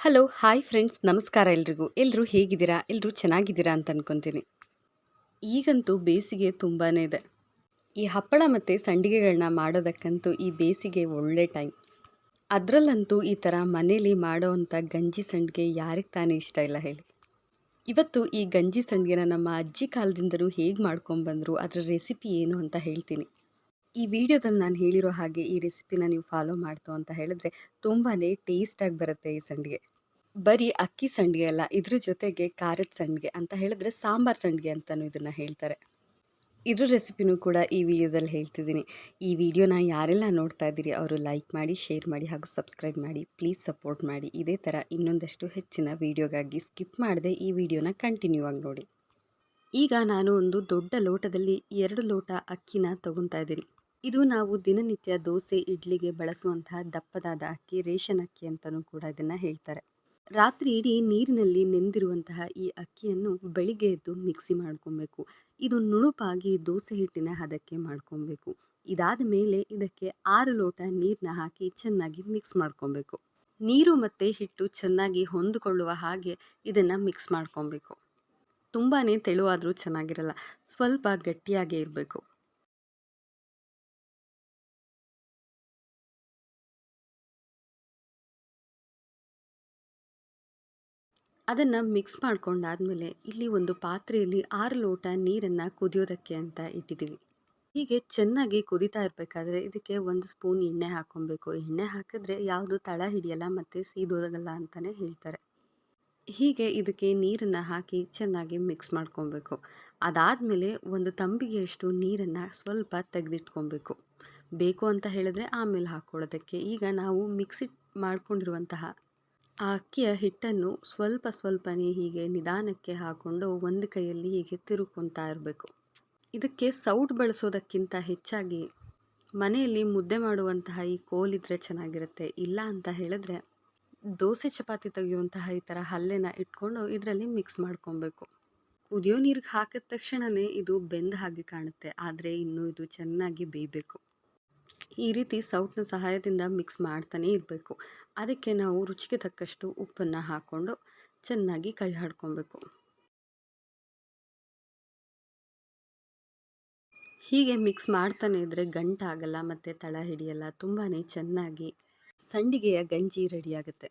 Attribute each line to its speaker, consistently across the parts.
Speaker 1: Hello hi friends ನಮಸ್ಕಾರ ಎಲ್ರಿಗೂ. ಎಲ್ಲರೂ ಹೇಗಿದ್ದೀರಾ? ಎಲ್ಲರೂ ಚೆನ್ನಾಗಿದ್ದೀರಾ ಅಂತ ಅನ್ಕೊತೀನಿ. ಈಗಂತೂ ಬೇಸಿಗೆ ತುಂಬಾ ಇದೆ. ಈ ಹಪ್ಪಳ ಮತ್ತು ಸಂಡಿಗೆಗಳನ್ನ ಮಾಡೋದಕ್ಕಂತೂ ಈ ಬೇಸಿಗೆ ಒಳ್ಳೆ ಟೈಮ್ ಅದರಲ್ಲಂತೂ ಈ ಥರ ಮನೇಲಿ ಮಾಡೋ ಅಂಥ ಗಂಜಿ ಸಂಡಿಗೆ ಯಾರಿಗೆ ತಾನೇ ಇಷ್ಟ ಇಲ್ಲ ಹೇಳಿ. ಇವತ್ತು ಈ ಗಂಜಿ ಸಂಡಿಗೆನ ನಮ್ಮ ಅಜ್ಜಿ ಕಾಲದಿಂದಲೂ ಹೇಗೆ ಮಾಡ್ಕೊಂಬಂದರು ಅದರ ರೆಸಿಪಿ ಏನು ಅಂತ ಹೇಳ್ತೀನಿ. ಈ ವಿಡಿಯೋದಲ್ಲಿ ನಾನು ಹೇಳಿರೋ ಹಾಗೆ ಈ ರೆಸಿಪಿನ ನೀವು ಫಾಲೋ ಮಾಡ್ತು ಅಂತ ಹೇಳಿದ್ರೆ ತುಂಬಾ ಟೇಸ್ಟಾಗಿ ಬರುತ್ತೆ ಈ ಸಂಡಿಗೆ. ಬರೀ ಅಕ್ಕಿ ಸಂಡಿಗೆ ಅಲ್ಲ, ಇದ್ರ ಜೊತೆಗೆ ಖಾರದ ಸಂಡಿಗೆ ಅಂತ ಹೇಳಿದ್ರೆ ಸಾಂಬಾರ್ ಸಂಡಿಗೆ ಅಂತಲೂ ಇದನ್ನು ಹೇಳ್ತಾರೆ. ಇದ್ರ ರೆಸಿಪಿನೂ ಕೂಡ ಈ ವಿಡಿಯೋದಲ್ಲಿ ಹೇಳ್ತಿದ್ದೀನಿ. ಈ ವಿಡಿಯೋನ ಯಾರೆಲ್ಲ ನೋಡ್ತಾ ಇದ್ದೀರಿ ಅವರು ಲೈಕ್ ಮಾಡಿ, ಶೇರ್ ಮಾಡಿ ಹಾಗೂ ಸಬ್ಸ್ಕ್ರೈಬ್ ಮಾಡಿ, ಪ್ಲೀಸ್ ಸಪೋರ್ಟ್ ಮಾಡಿ. ಇದೇ ಥರ ಇನ್ನೊಂದಷ್ಟು ಹೆಚ್ಚಿನ ವಿಡಿಯೋಗಾಗಿ ಸ್ಕಿಪ್ ಮಾಡದೆ ಈ ವಿಡಿಯೋನ ಕಂಟಿನ್ಯೂ ಆಗಿ ನೋಡಿ. ಈಗ ನಾನು ಒಂದು ದೊಡ್ಡ ಲೋಟದಲ್ಲಿ ಎರಡು ಲೋಟ ಅಕ್ಕಿನ ತಗೊತಾ ಇದ್ದೀನಿ. ಇದು ನಾವು ದಿನನಿತ್ಯ ದೋಸೆ, ಇಡ್ಲಿಗೆ ಬಳಸುವಂತಹ ದಪ್ಪದಾದ ಅಕ್ಕಿ, ರೇಷನ್ ಅಕ್ಕಿ ಅಂತಲೂ ಕೂಡ ಇದನ್ನು ಹೇಳ್ತಾರೆ. ರಾತ್ರಿ ಇಡೀ ನೀರಿನಲ್ಲಿ ನೆಂದಿರುವಂತಹ ಈ ಅಕ್ಕಿಯನ್ನು ಬೆಳಿಗ್ಗೆ ಎದ್ದು ಮಿಕ್ಸಿ ಮಾಡ್ಕೊಬೇಕು. ಇದು ನುಣುಪಾಗಿ ದೋಸೆ ಹಿಟ್ಟಿನ ಹದಕ್ಕೆ ಮಾಡ್ಕೊಬೇಕು. ಇದಾದ ಮೇಲೆ ಇದಕ್ಕೆ ಆರು ಲೋಟ ನೀರನ್ನ ಹಾಕಿ ಚೆನ್ನಾಗಿ ಮಿಕ್ಸ್ ಮಾಡ್ಕೊಬೇಕು. ನೀರು ಮತ್ತು ಹಿಟ್ಟು ಚೆನ್ನಾಗಿ ಹೊಂದಿಕೊಳ್ಳುವ ಹಾಗೆ ಇದನ್ನು ಮಿಕ್ಸ್ ಮಾಡ್ಕೊಬೇಕು. ತುಂಬಾ ತೆಳುವಾದರೂ ಚೆನ್ನಾಗಿರಲ್ಲ. ಸ್ವಲ್ಪ ಗಟ್ಟಿಯಾಗೇ ಇರಬೇಕು. ಅದನ್ನು ಮಿಕ್ಸ್ ಮಾಡ್ಕೊಂಡಾದಮೇಲೆ ಇಲ್ಲಿ ಒಂದು ಪಾತ್ರೆಯಲ್ಲಿ ಆರು ಲೋಟ ನೀರನ್ನು ಕುದಿಯೋದಕ್ಕೆ ಅಂತ ಇಟ್ಟಿದ್ದೀವಿ ಹೀಗೆ ಚೆನ್ನಾಗಿ ಕುದಿತಾ ಇರಬೇಕಾದ್ರೆ ಇದಕ್ಕೆ ಒಂದು ಸ್ಪೂನ್ ಎಣ್ಣೆ ಹಾಕ್ಕೊಬೇಕು. ಎಣ್ಣೆ ಹಾಕಿದ್ರೆ ಯಾವುದು ತಳ ಹಿಡಿಯಲ್ಲ ಮತ್ತು ಸೀದೋದಲ್ಲ ಅಂತಲೇ ಹೇಳ್ತಾರೆ. ಹೀಗೆ ಇದಕ್ಕೆ ನೀರನ್ನು ಹಾಕಿ ಚೆನ್ನಾಗಿ ಮಿಕ್ಸ್ ಮಾಡ್ಕೊಬೇಕು. ಅದಾದಮೇಲೆ ಒಂದು ತಂಬಿಗೆಯಷ್ಟು ನೀರನ್ನು ಸ್ವಲ್ಪ ತೆಗೆದಿಟ್ಕೊಬೇಕು. ಬೇಕು ಅಂತ ಹೇಳಿದ್ರೆ ಆಮೇಲೆ ಹಾಕ್ಕೊಳ್ಳೋದಕ್ಕೆ. ಈಗ ನಾವು ಮಿಕ್ಸಿ ಮಾಡ್ಕೊಂಡಿರುವಂತಹ ಆ ಅಕ್ಕಿಯ ಹಿಟ್ಟನ್ನು ಸ್ವಲ್ಪ ಸ್ವಲ್ಪನೇ ಹೀಗೆ ನಿಧಾನಕ್ಕೆ ಹಾಕ್ಕೊಂಡು ಒಂದು ಕೈಯಲ್ಲಿ ಹೀಗೆ ತಿರುಕೊತಾ ಇರಬೇಕು. ಇದಕ್ಕೆ ಸೌಟ್ ಬಳಸೋದಕ್ಕಿಂತ ಹೆಚ್ಚಾಗಿ ಮನೆಯಲ್ಲಿ ಮುದ್ದೆ ಮಾಡುವಂತಹ ಈ ಕೋಲಿದ್ರೆ ಚೆನ್ನಾಗಿರುತ್ತೆ. ಇಲ್ಲ ಅಂತ ಹೇಳಿದ್ರೆ ದೋಸೆ ಚಪಾತಿ ತೆಗೆಯುವಂತಹ ಈ ಥರ ಹಲ್ಲೆನ ಇಟ್ಕೊಂಡು ಇದರಲ್ಲಿ ಮಿಕ್ಸ್ ಮಾಡ್ಕೊಬೇಕು. ಕುದಿಯೋ ನೀರಿಗೆ ಹಾಕಿದ ತಕ್ಷಣವೇ ಇದು ಬೆಂದ ಹಾಗೆ ಕಾಣುತ್ತೆ. ಆದರೆ ಇನ್ನೂ ಇದು ಚೆನ್ನಾಗಿ ಬೇಯಬೇಕು. ಈ ರೀತಿ ಸೌಟ್ನ ಸಹಾಯದಿಂದ ಮಿಕ್ಸ್ ಮಾಡ್ತಾನೆ ಇರಬೇಕು. ಅದಕ್ಕೆ ನಾವು ರುಚಿಗೆ ತಕ್ಕಷ್ಟು ಉಪ್ಪನ್ನು ಹಾಕ್ಕೊಂಡು ಚೆನ್ನಾಗಿ ಕೈ ಹಾಡ್ಕೊಬೇಕು. ಹೀಗೆ ಮಿಕ್ಸ್ ಮಾಡ್ತಾನೆ ಇದ್ದರೆ ಗಂಟಾಗಲ್ಲ ಮತ್ತು ತಳ ಹಿಡಿಯಲ್ಲ ತುಂಬಾ ಚೆನ್ನಾಗಿ ಸಂಡಿಗೆಯ ಗಂಜಿ ರೆಡಿಯಾಗುತ್ತೆ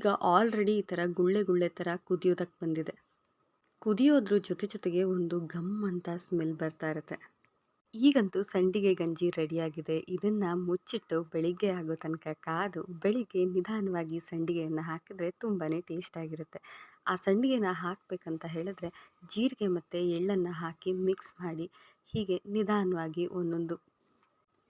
Speaker 1: ಈಗ ಆಲ್ರೆಡಿ ಈ ಥರ ಗುಳ್ಳೆ ಗುಳ್ಳೆ ಥರ ಕುದಿಯೋದಕ್ಕೆ ಬಂದಿದೆ. ಕುದಿಯೋದ್ರ ಜೊತೆ ಜೊತೆಗೆ ಒಂದು ಗಮ್ ಅಂತ ಸ್ಮೆಲ್ ಬರ್ತಾ ಇರುತ್ತೆ. ಈಗಂತೂ ಸಂಡಿಗೆ ಗಂಜಿ ರೆಡಿಯಾಗಿದೆ ಇದನ್ನು ಮುಚ್ಚಿಟ್ಟು ಬೆಳಿಗ್ಗೆ ಆಗೋ ತನಕ ಕಾದು ಬೆಳಿಗ್ಗೆ ನಿಧಾನವಾಗಿ ಸಂಡಿಗೆಯನ್ನು ಹಾಕಿದ್ರೆ ತುಂಬಾ ಟೇಸ್ಟಾಗಿರುತ್ತೆ ಆ ಸಂಡಿಗೆನ ಹಾಕಬೇಕಂತ ಹೇಳಿದ್ರೆ ಜೀರಿಗೆ ಮತ್ತು ಎಳ್ಳನ್ನು ಹಾಕಿ ಮಿಕ್ಸ್ ಮಾಡಿ ಹೀಗೆ ನಿಧಾನವಾಗಿ ಒಂದೊಂದು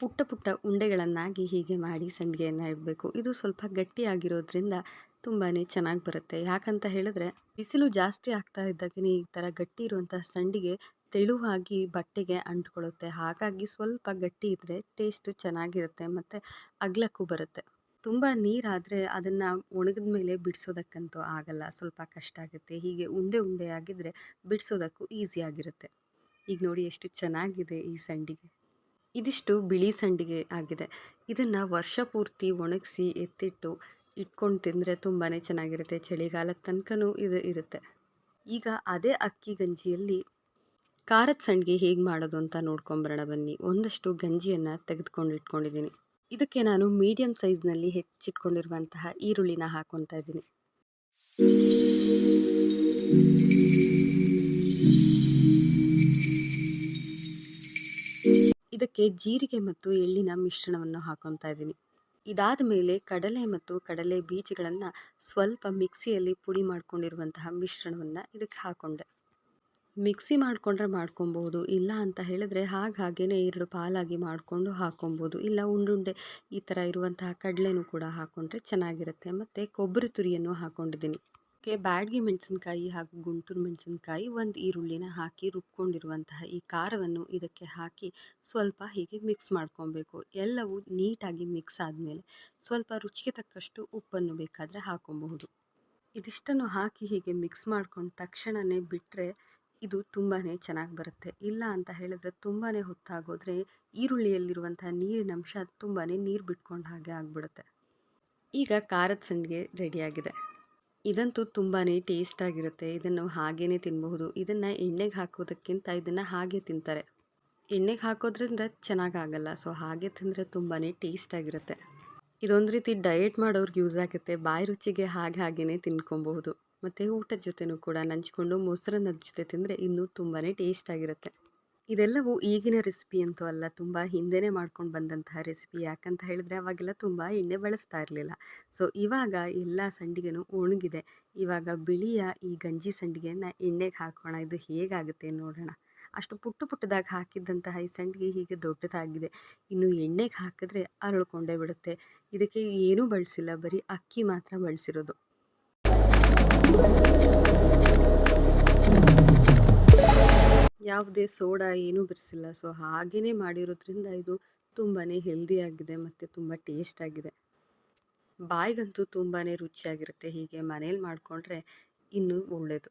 Speaker 1: ಪುಟ್ಟ ಪುಟ್ಟ ಉಂಡೆಗಳನ್ನಾಗಿ ಹೀಗೆ ಮಾಡಿ ಸಂಡಿಗೆಯನ್ನು ಇಡಬೇಕು. ಇದು ಸ್ವಲ್ಪ ಗಟ್ಟಿಯಾಗಿರೋದ್ರಿಂದ ತುಂಬಾ ಚೆನ್ನಾಗಿ ಬರುತ್ತೆ. ಯಾಕಂತ ಹೇಳಿದ್ರೆ ಬಿಸಿಲು ಜಾಸ್ತಿ ಆಗ್ತಾ ಇದ್ದಾಗೆ ಈ ಥರ ಗಟ್ಟಿ ಇರುವಂಥ ಸಂಡಿಗೆ ತೆಳುವಾಗಿ ಬಟ್ಟೆಗೆ ಅಂಟ್ಕೊಳ್ಳುತ್ತೆ. ಹಾಗಾಗಿ ಸ್ವಲ್ಪ ಗಟ್ಟಿ ಇದ್ದರೆ ಟೇಸ್ಟು ಚೆನ್ನಾಗಿರುತ್ತೆ ಮತ್ತು ಅಗ್ಲಕ್ಕೂ ಬರುತ್ತೆ. ತುಂಬ ನೀರಾದರೆ ಅದನ್ನು ಒಣಗಿದ ಮೇಲೆ ಬಿಡಿಸೋದಕ್ಕಂತೂ ಆಗಲ್ಲ. ಸ್ವಲ್ಪ ಕಷ್ಟ ಆಗುತ್ತೆ. ಹೀಗೆ ಉಂಡೆ ಉಂಡೆ ಆಗಿದ್ದರೆ ಬಿಡಿಸೋದಕ್ಕೂ ಈಸಿಯಾಗಿರುತ್ತೆ ಈಗ ನೋಡಿ ಎಷ್ಟು ಚೆನ್ನಾಗಿದೆ ಈ ಸಂಡಿಗೆ. ಇದಿಷ್ಟು ಬಿಳಿ ಸಂಡಿಗೆ ಆಗಿದೆ. ಇದನ್ನು ವರ್ಷ ಪೂರ್ತಿ ಒಣಗಿಸಿ ಎತ್ತಿಟ್ಟು ಇಟ್ಕೊಂಡು ತಿಂದರೆ ತುಂಬಾ ಚೆನ್ನಾಗಿರುತ್ತೆ. ಚಳಿಗಾಲದ ತನಕನೂ ಇದು ಇರುತ್ತೆ. ಈಗ ಅದೇ ಅಕ್ಕಿ ಗಂಜಿಯಲ್ಲಿ ಖಾರದ ಸಂಡಿಗೆ ಹೇಗೆ ಮಾಡೋದು ಅಂತ ನೋಡ್ಕೊಂಬರೋಣ ಬನ್ನಿ. ಒಂದಷ್ಟು ಗಂಜಿಯನ್ನು ತೆಗೆದುಕೊಂಡು ಇಟ್ಕೊಂಡಿದ್ದೀನಿ. ಇದಕ್ಕೆ ನಾನು ಮೀಡಿಯಮ್ ಸೈಜ್ನಲ್ಲಿ ಹೆಚ್ಚಿಟ್ಕೊಂಡಿರುವಂತಹ ಈರುಳ್ಳಿನ ಹಾಕ್ಕೊತಾ ಇದ್ದೀನಿ. ಇದಕ್ಕೆ ಜೀರಿಗೆ ಮತ್ತು ಎಳ್ಳಿನ ಮಿಶ್ರಣವನ್ನು ಹಾಕೊತಾ ಇದ್ದೀನಿ. ಇದಾದ ಮೇಲೆ ಕಡಲೆ ಮತ್ತು ಕಡಲೆ ಬೀಜಗಳನ್ನು ಸ್ವಲ್ಪ ಮಿಕ್ಸಿಯಲ್ಲಿ ಪುಡಿ ಮಾಡ್ಕೊಂಡಿರುವಂತಹ ಮಿಶ್ರಣವನ್ನು ಇದಕ್ಕೆ ಹಾಕ್ಕೊಂಡೆ ಮಿಕ್ಸಿ ಮಾಡಿಕೊಂಡ್ರೆ ಮಾಡ್ಕೊಬೋದು ಇಲ್ಲ ಅಂತ ಹೇಳಿದ್ರೆ ಹಾಗೇ ಎರಡು ಪಾಲಾಗಿ ಮಾಡಿಕೊಂಡು ಹಾಕ್ಕೊಬೋದು ಇಲ್ಲ ಉಂಡುಂಡೆ ಈ ಥರ ಇರುವಂತಹ ಕಡಲೆನೂ ಕೂಡ ಹಾಕ್ಕೊಂಡ್ರೆ ಚೆನ್ನಾಗಿರುತ್ತೆ. ಮತ್ತು ಕೊಬ್ಬರಿ ತುರಿಯನ್ನು ಹಾಕ್ಕೊಂಡಿದ್ದೀನಿ ಕೆ ಬ್ಯಾಡ್ಗೆ ಮೆಣಸಿನಕಾಯಿ ಹಾಗೂ ಗುಂಟೂರು ಮೆಣಸಿನಕಾಯಿ ಒಂದು ಈರುಳ್ಳಿನ ಹಾಕಿ ರುಬ್ಕೊಂಡಿರುವಂತಹ ಈ ಖಾರವನ್ನು ಇದಕ್ಕೆ ಹಾಕಿ ಸ್ವಲ್ಪ ಹೀಗೆ ಮಿಕ್ಸ್ ಮಾಡ್ಕೊಬೇಕು. ಎಲ್ಲವೂ ನೀಟಾಗಿ ಮಿಕ್ಸ್ ಆದಮೇಲೆ ಸ್ವಲ್ಪ ರುಚಿಗೆ ತಕ್ಕಷ್ಟು ಉಪ್ಪನ್ನು ಬೇಕಾದರೆ ಹಾಕೊಬಹುದು. ಇದಿಷ್ಟನ್ನು ಹಾಕಿ ಹೀಗೆ ಮಿಕ್ಸ್ ಮಾಡ್ಕೊಂಡು ತಕ್ಷಣವೇ ಬಿಟ್ಟರೆ ಇದು ತುಂಬಾ ಚೆನ್ನಾಗಿ ಬರುತ್ತೆ. ಇಲ್ಲ ಅಂತ ಹೇಳಿದ್ರೆ ತುಂಬಾ ಹೊತ್ತಾಗೋದ್ರೆ ಈರುಳ್ಳಿಯಲ್ಲಿರುವಂಥ ನೀರಿನ ಅಂಶ ತುಂಬಾ ನೀರು ಬಿಟ್ಕೊಂಡು ಹಾಗೆ ಆಗಿಬಿಡುತ್ತೆ. ಈಗ ಖಾರದ ಸಂಡಿಗೆ ರೆಡಿಯಾಗಿದೆ ಇದಂತೂ ತುಂಬಾ ಟೇಸ್ಟಾಗಿರುತ್ತೆ. ಇದನ್ನು ಹಾಗೇ ತಿನ್ನಬಹುದು ಇದನ್ನು ಎಣ್ಣೆಗೆ ಹಾಕೋದಕ್ಕಿಂತ ಇದನ್ನು ಹಾಗೆ ತಿಂತಾರೆ. ಎಣ್ಣೆಗೆ ಹಾಕೋದ್ರಿಂದ ಚೆನ್ನಾಗಾಗಲ್ಲ. ಸೊ, ಹಾಗೆ ತಿಂದರೆ ತುಂಬಾ ಟೇಸ್ಟಾಗಿರುತ್ತೆ. ಇದೊಂದು ರೀತಿ ಡಯೆಟ್ ಮಾಡೋರ್ಗೆ ಯೂಸ್ ಆಗುತ್ತೆ. ಬಾಯಿ ರುಚಿಗೆ ಹಾಗೆ ಹಾಗೇ ತಿನ್ಕೊಬಹುದು. ಮತ್ತು ಊಟದ ಜೊತೆನೂ ಕೂಡ ನಂಚ್ಕೊಂಡು ಮೊಸರನ್ನದ ಜೊತೆ ತಿಂದರೆ ಇನ್ನೂ ತುಂಬಾ ಟೇಸ್ಟಾಗಿರುತ್ತೆ. ಇದೆಲ್ಲವೂ ಈಗಿನ ರೆಸಿಪಿ ಅಂತೂ ಅಲ್ಲ, ತುಂಬ ಹಿಂದೆನೇ ಮಾಡ್ಕೊಂಡು ಬಂದಂತಹ ರೆಸಿಪಿ. ಯಾಕಂತ ಹೇಳಿದ್ರೆ ಅವಾಗೆಲ್ಲ ತುಂಬ ಎಣ್ಣೆ ಬಳಸ್ತಾ ಇರಲಿಲ್ಲ. ಸೊ, ಇವಾಗ ಎಲ್ಲ ಸಂಡಿಗೆನೂ ಒಣಗಿದೆ. ಇವಾಗ ಬಿಳಿಯ ಈ ಗಂಜಿ ಸಂಡಿಗೆಯನ್ನು ಎಣ್ಣೆಗೆ ಹಾಕೋಣ. ಇದು ಹೇಗಾಗುತ್ತೆ ನೋಡೋಣ. ಅಷ್ಟು ಪುಟ್ಟು ಪುಟ್ಟದಾಗ ಹಾಕಿದ್ದಂತಹ ಈ ಸಂಡಿಗೆ ಹೀಗೆ ದೊಡ್ಡದಾಗಿದೆ. ಇನ್ನು ಎಣ್ಣೆಗೆ ಹಾಕಿದ್ರೆ ಅರಳ್ಕೊಂಡೇ ಬಿಡುತ್ತೆ. ಇದಕ್ಕೆ ಏನೂ ಬಳಸಿಲ್ಲ. ಬರೀ ಅಕ್ಕಿ ಮಾತ್ರ ಬಳಸಿರೋದು. ಯಾವುದೇ ಸೋಡಾ ಏನೂ ಬೆರೆಸಿಲ್ಲ. ಸೊ ಹಾಗೇ ಮಾಡಿರೋದ್ರಿಂದ ಇದು ತುಂಬಾ ಹೆಲ್ದಿಯಾಗಿದೆ ಮತ್ತು ತುಂಬ ಟೇಸ್ಟಾಗಿದೆ ಬಾಯಿಗಂತೂ ತುಂಬಾ ರುಚಿಯಾಗಿರುತ್ತೆ. ಹೀಗೆ ಮನೇಲಿ ಮಾಡಿಕೊಂಡ್ರೆ ಇನ್ನೂ ಒಳ್ಳೆಯದು